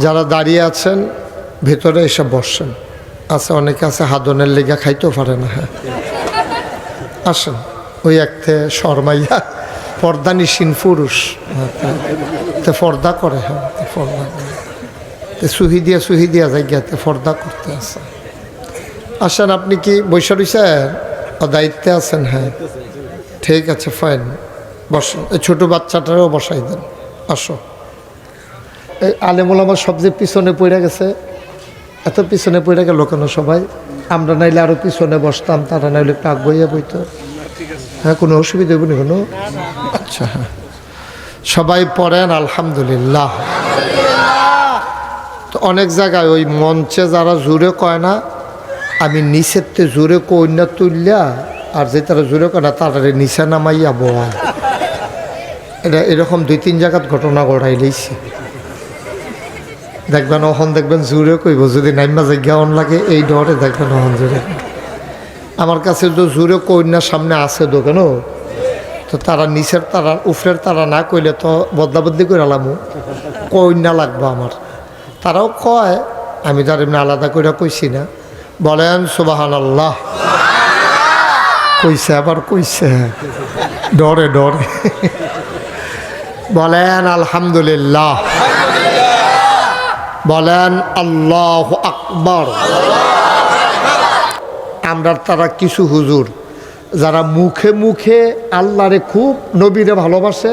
যারা দাঁড়িয়ে আছেন ভেতরে এসে বসছেন আছে অনেকে আছে হাদনের লেগা খাইতেও পারে না হ্যাঁ। আসেন ওই একতে শর্মাইয়া পর্দানিসীন পুরুষ। হ্যাঁ, তা- পর্দা করে হ্যাঁ পর্দা করে। সুহি দিয়া সুহি দিয়া জায়গাতে পর্দা করতে আছে। আসেন আপনি কি বৈশা ও দায়িত্বে আছেন হ্যাঁ। ঠিক আছে ফাইন। বসেন এই ছোটো বাচ্চাটারও বসাই দেন। আসো। এই আলেমুল আমার সবচেয়ে পিছনে পড়ে গেছে। এত পিছনে পড়ে গেল কেন সবাই? আমরা নাইলে আরও পিছনে বসতাম, তারা নাইলে একটু আগ্রহিয়া বইত। হ্যাঁ কোনো অসুবিধা হবে না কোনো? আচ্ছা হ্যাঁ। সবাই পড়েন, আলহামদুলিল্লাহ। তো অনেক জায়গায় ওই মঞ্চে যারা জুড়ে কয় না, আমি নিচেতে জোরে কন্যা তুললা আর যে তারা জোরে কয় না তারা নিচে নামাইয়া বোয়া। এটা এরকম দুই তিন জায়গাত ঘটনা ঘটাই লইছি। দেখবেন অহন দেখবেন জোরে কইব, যদি নাইমা জায়গা অন লাগে, এই ডরে দেখবেন অহন জোরে আমার কাছে তো জোরে কন্যার সামনে আছে দোকানও তো তারা নিচের তারা, উফরের তারা না কইলে তো বদলাবদলি করে আলামু। কন্যা লাগবে আমার। তারাও কয়, আমি তার এমনি আলাদা করে কইছি না। বলেন সুবাহান আল্লাহ কইছে, আবার কইছে। ডরে ডরে। বলেন, আলহামদুলিল্লাহ। বলেন, আল্লাহ আকবর। আমরা তারা কিছু হুজুর, যারা মুখে মুখে আল্লাহরে খুব নবীরে ভালোবাসে,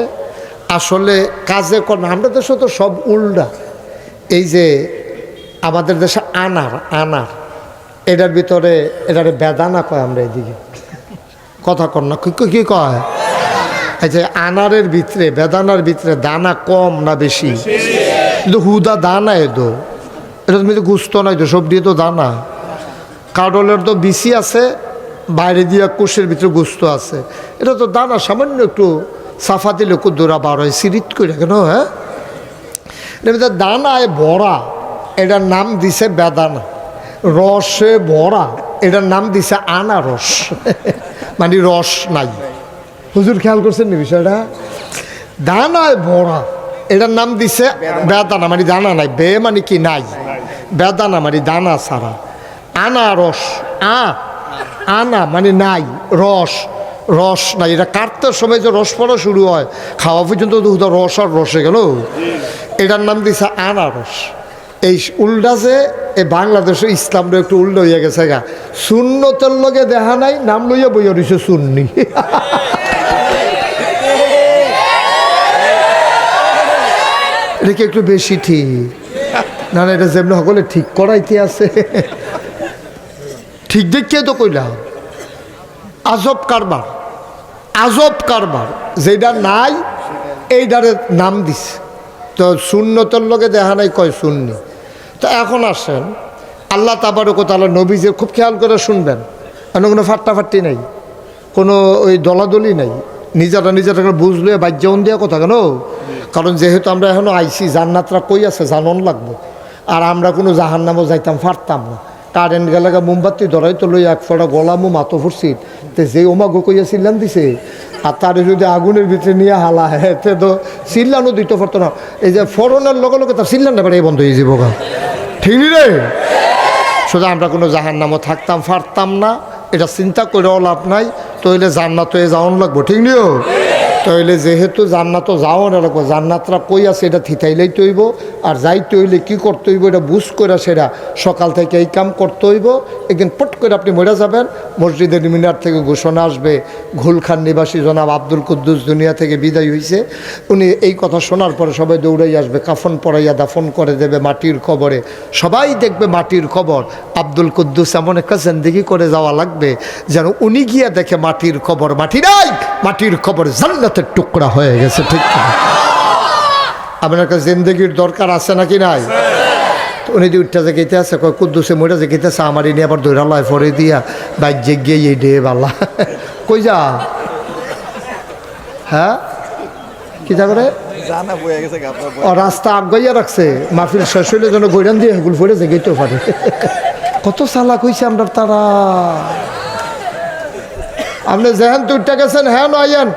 আসলে কাজে কর্মে, আমাদের দেশে তো সব উল্টা। এই যে আমাদের দেশে আনার আনার, এটার ভিতরে এটারে বেদানা কয় আমরা এদিকে? কথা কর না কি কয়? এই যে আনারের ভিতরে, বেদানার ভিতরে দানা কম না বেশি? কিন্তু হুদা দানা এদো। এটা তুমি গুস্ত নাই তো সব দিয়ে তো দানা। কাডলের তো বিসি আছে, বাইরে দিয়ে কোষের ভিতরে গুস্ত আছে। এটা তো দানা, সামান্য একটু সাফা দিলে কুদ্দুরা বার হয়, সিরিত করে কেন হ্যাঁ? ভিতরে দানায় ভরা, এটার নাম দিছে বেদানা। রসে ভরা, এটার নাম দিছে আনারস। মানে রস নাই। হুজুর খেয়াল করছেন নি বিষয়টা? দানায় ভরা। এটার নাম দিছে বেদানা মানে দানা নাই, বে মানে কি নাই? বেদানা মানে দানা ছাড়া। আনারস আ, আনা মানে নাই, রস রস নাই। এটা কাটতে সময় যে রস পড়া শুরু হয়, খাওয়া পর্যন্ত হুদা রস আর রসে গেল। এটার নাম দিছে আনারস এই উল্টা যে এই বাংলাদেশে ইসলামটা একটু উল্টো হয়ে গেছে গা। শূন্যতের লগে দেখা নাই, নাম লইয়া বইয়া রয়েছে সুন্নি। এটা কি একটু বেশি ঠিক। না না, এটা যেমনি সকলে ঠিক করাইতে আছে। ঠিক দেখিয়ে তো কইলাম। আজব কারবার। আজব কারবার। যেটা নাই এইটারে নাম দিছে। তো শূন্যতর লোকে দেখা নাই, কয় শূন্য তো এখন আসেন, আল্লাহ তাবারক তালা নবী যে খুব খেয়াল করে শুনবেন। এখানে কোনো ফাট্টাফাট্টি নাই। কোনো ওই দলাদলি নাই। নিজেরা নিজেরা বুঝলে বাজ্যাউন দেওয়া কথা কেন? কারণ যেহেতু আমরা এখনও আইসি জান্নাতরা কই আছে জানন লাগবো। আর আমরা কোনো জাহান নামও যাইতাম পারতাম না। কারেন্ট গেলে মোমবাতি ধরাই তো লই এক ফোটা গলামো মাতো ফুরছিল তে যে ওমা গো কইয়া চিল্লান দিছে, আর তার যদি আগুনের ভিতরে নিয়ে হালা হেতে তো চিল্লানো দিতে পারতো না। এই যে ফরনের লগে লগে তার চিল্লান ব্যাপারে বন্ধ হয়ে যাব গা। ঠিক রে? শুধু আমরা কোনো জাহান নামও থাকতাম পারতাম না। এটা চিন্তা করেও লাভ নাই, তইলে জান্নাত হয়ে যাওয়ান লাগবো। ঠিক নিও? তইলে যেহেতু জান্নাত যাওয়ান লাগবো, জান্নাতরা কই আছে এটা থিতাইলেই তৈব আর যাইতে হইলে কী করতে হইব এটা বুঝ করে সেটা সকাল থেকে এই কাম করতে হইব একদিন পট করে আপনি মরে যাবেন। মসজিদের মিনার থেকে ঘোষণা আসবে ঘুলখান নিবাসী জনাব আব্দুল কুদ্দুস দুনিয়া থেকে বিদায় হয়েছে উনি এই কথা শোনার পরে সবাই দৌড়াই আসবে, কাফন পরাইয়া দাফন করে দেবে মাটির কবরে। সবাই দেখবে মাটির কবর। আব্দুল কুদ্দুস এমন একটা জিন্দিগি করে যাওয়া লাগবে, যেন উনি গিয়ে দেখে মাটির কবর। মাটি নাই, মাটির কবর জান্নাতের টুকরা হয়ে গেছে, ঠিক? আপনার কাছে জিন্দগির দরকার আছে নাকি নাই? উনি যে উঠতে যেতে আছে কয় কুদ্দুসে মরে যেতে আছে আমার ইনি আবার দৈরা লয় ফরে দিয়া বাইক যে গিয়ে এই ডে বাল্লা কই যা? হ্যাঁ? কি যা করে? ও রাস্তা আগাইয়া রাখছে মাহফিল শেষ হইলে যেন গৈরান দিয়ে হেগুল ফেরে যেতেও পারে। কত সালা কইছে আমরা তারা। আপনি যেহেন তুইটা গেছেন হ্যাঁ নয়েন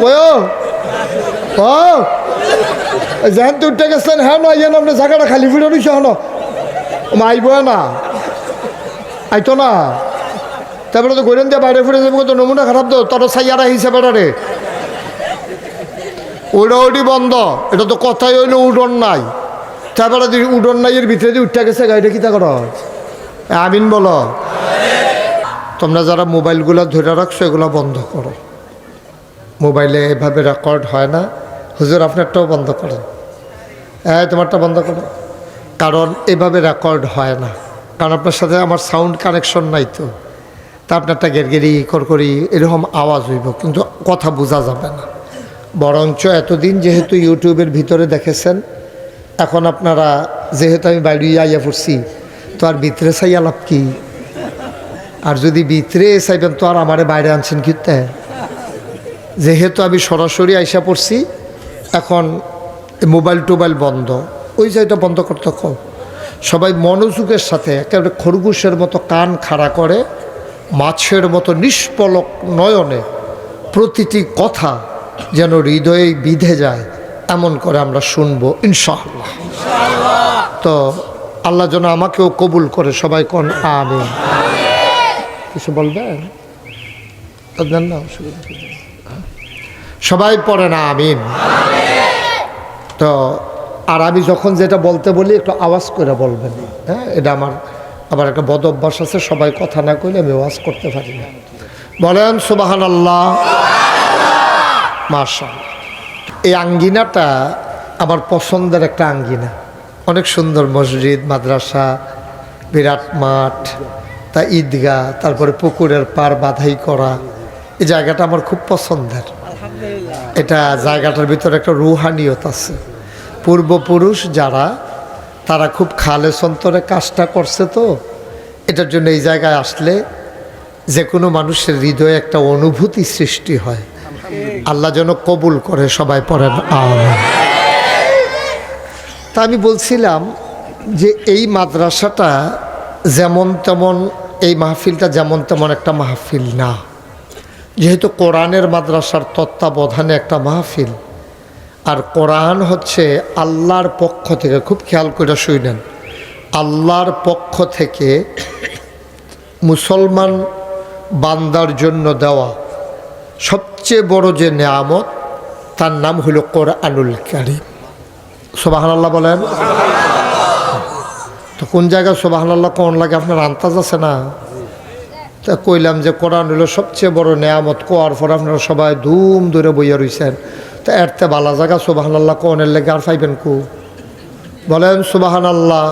কয়? ও যেহেন তো উঠে গেছেন হ্যাঁ না ইয়ে আপনি জায়গাটা খালি ফিরে রয়েছে হন আইব না। আইতো না। তারপরে তো গরেন দিয়ে বাইরে ফিরে যাব তো নমুনা খারাপ তো, তোর সাইয়ারা হিসেবে রে। উড়ি বন্ধ। এটা তো কথাই হইল উডন নাই। তারপরে যদি উডন নাই, এর ভিতরে দিয়ে উঠে গেছে, গাড়িটা কি তা আমিন বলো। তোমরা যারা মোবাইলগুলো ধরে রাখছো, এগুলো বন্ধ করো। মোবাইলে এভাবে রেকর্ড হয় না। হুজুর আপনারটাও বন্ধ করেন। হ্যাঁ তোমারটা বন্ধ করো। কারণ এভাবে রেকর্ড হয় না। কারণ আপনার সাথে আমার সাউন্ড কানেকশন নাই তো। তা আপনারটা গেরগেরি করকরি, এরকম আওয়াজ হইব, কিন্তু কথা বোঝা যাবে না। বরঞ্চ এতদিন যেহেতু ইউটিউবের ভিতরে দেখেছেন, এখন আপনারা যেহেতু আমি বাইরে আইয়া পড়ছি, তো আর ভিতরে চাইয়া লাভ কি? আর যদি ভিতরে চাইবেন, তো আর আমারে বাইরে আনছেন কিতে? যেহেতু আমি সরাসরি আইসা পড়ছি, এখন মোবাইল টোবাইল বন্ধ। ওই জায়গাটা বন্ধ করতে কম সবাই মনোযোগের সাথে একেবারে খরগোশের মতো কান খাড়া করে, মাছের মতো নিষ্পলক নয়নে প্রতিটি কথা যেন হৃদয়ে বিধে যায়, এমন করে আমরা শুনব ইনশাআল্লাহ। তো আল্লাহ যেন আমাকেও কবুল করে সবাই কোন আমি কিছু বলবেন? না সবাই পড়ে না আমিন। তো আর আমি যখন যেটা বলতে বলি, একটু আওয়াজ করে বলবেন। হ্যাঁ এটা আমার আবার একটা বদ অভ্যাস আছে, সবাই কথা না কইলে আমি আওয়াজ করতে পারি না। বলেন সুবাহান আল্লাহ মাশা এই আঙ্গিনাটা আমার পছন্দের একটা আঙ্গিনা। অনেক সুন্দর মসজিদ, মাদ্রাসা, বিরাট মাঠ, তা ঈদগাহ, তারপরে পুকুরের পার বাধাই করা। এই জায়গাটা আমার খুব পছন্দের। এটা জায়গাটার ভিতরে একটা রুহানিয়ত আছে। পূর্বপুরুষ যারা, তারা খুব খালে সন্তরে কাজটা করছে তো। এটার জন্য এই জায়গায় আসলে যে কোনো মানুষের হৃদয়ে একটা অনুভূতি সৃষ্টি হয়। আল্লাহ যেন কবুল করে সবাই পড়েন তা আমি বলছিলাম যে এই মাদ্রাসাটা যেমন তেমন, এই মাহফিলটা যেমন তেমন একটা মাহফিল না। যেহেতু কোরআনের মাদ্রাসার তত্ত্বাবধানে একটা মাহফিল আর কোরআন হচ্ছে আল্লাহর পক্ষ থেকে, খুব খেয়াল করে শুনেন, আল্লাহর পক্ষ থেকে মুসলমান বান্দার জন্য দেওয়া সবচেয়ে বড় যে নেয়ামত, তার নাম হলো কোরআনুল কারিম। সোবাহান আল্লাহ বলেন? তো কোন জায়গায় সোবাহান আল্লাহ কোন লাগে? আপনার আন্তাজ আছে না? তা কইলাম যে কোরআন হলো সবচেয়ে বড় নেয়ামত, কোয়ার পর আপনারা সবাই ধুম ধরে বইয়া রইছেন। তা এরতে বালা জায়গা সুবাহান আল্লাহ কোনের লেগে আর পাইবেন কু? বলেন সুবাহান আল্লাহ